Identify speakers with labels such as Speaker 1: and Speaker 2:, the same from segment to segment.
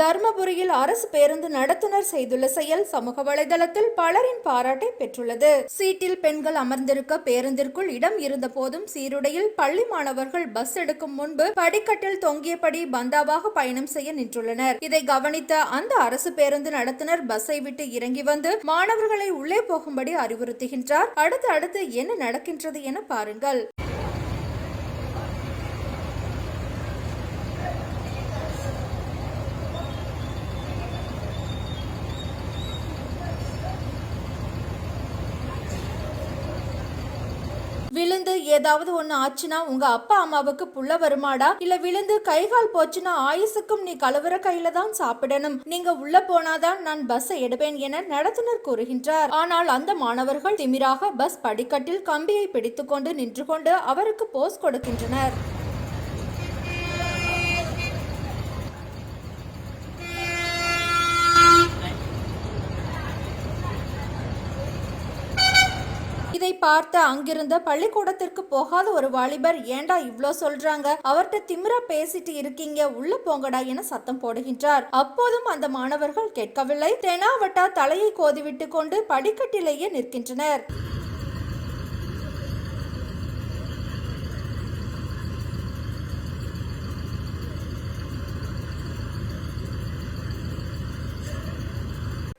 Speaker 1: தர்மபுரியில் அரசு பேருந்து நடத்துனர் செய்துள்ள செயல் சமூக வலைதளத்தில் பலரின் பாராட்டை பெற்றுள்ளது. சீட்டில் பெண்கள் அமர்ந்திருக்க பேருந்திற்குள் இடம் இருந்த போதும் சீருடையில் பள்ளி மாணவர்கள் பஸ் எடுக்கும் முன்பு படிக்கட்டில் தொங்கியபடி பந்தாவாக பயணம் செய்ய நின்றுள்ளனர். இதை கவனித்த அந்த அரசு பேருந்து நடத்துனர் பஸ்ஸை விட்டு இறங்கி வந்து மாணவர்களை உள்ளே போகும்படி அறிவுறுத்துகின்றார். அடுத்து அடுத்து என்ன நடக்கின்றது என பாருங்கள். விழுந்து ஏதாவது ஒண்ணு ஆச்சுன்னா உங்க அப்பா அம்மாவுக்கு புள்ள வருமாடா? இல்ல விழுந்து கை கால் போச்சுன்னா ஆயுசுக்கும் நீ கழுவுற கையில தான் சாப்பிடணும். நீங்க உள்ள போனாதான் நான் பஸ்ஸை எடுப்பேன் என நடத்துனர் கூறுகின்றார். ஆனால் அந்த மாணவர்கள் திமிராக பஸ் படிக்கட்டில் கம்பியை பிடித்துக்கொண்டு நின்று கொண்டு அவருக்கு போஸ் கொடுக்கின்றனர். இதை பார்த்த அங்கிருந்த பள்ளிக்கூடத்திற்கு போகாத ஒரு வாலிபர் ஏண்டா இவ்ளோ சொல்றாங்க? அவர்கிட்ட திமிரா பேசிட்டு இருக்கீங்க உள்ள போங்கடா என சத்தம் போடுகின்றார். அப்போதும் அந்த மாணவர்கள் கேட்கவில்லை. தெனாவட்டா தலையை கோதிவிட்டு கொண்டு படிக்கட்டிலேயே நிற்கின்றனர்.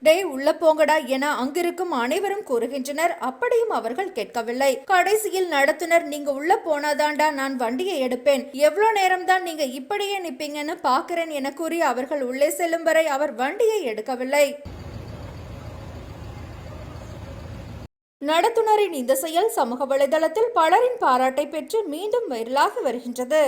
Speaker 1: டேய் உள்ள போங்கடா என அங்கிருக்கும் அனைவரும் கூறுகின்றனர். அப்படியும் அவர்கள் கேட்கவில்லை. கடைசியில் நடத்துனர் நீங்க உள்ள போனாதான்டா நான் வண்டியை எடுப்பேன். எவ்வளோ நேரம் தான் நீங்க இப்படியே நிப்பீங்கன்னு பாக்குறேன் என கூறி அவர்கள் உள்ளே செல்லும் வரை அவர் வண்டியை எடுக்கவில்லை. நடத்துனரின் இந்த செயல் சமூக வலைதளத்தில் பலரின் பாராட்டை பெற்று மீண்டும் வைரலாகி வருகின்றது.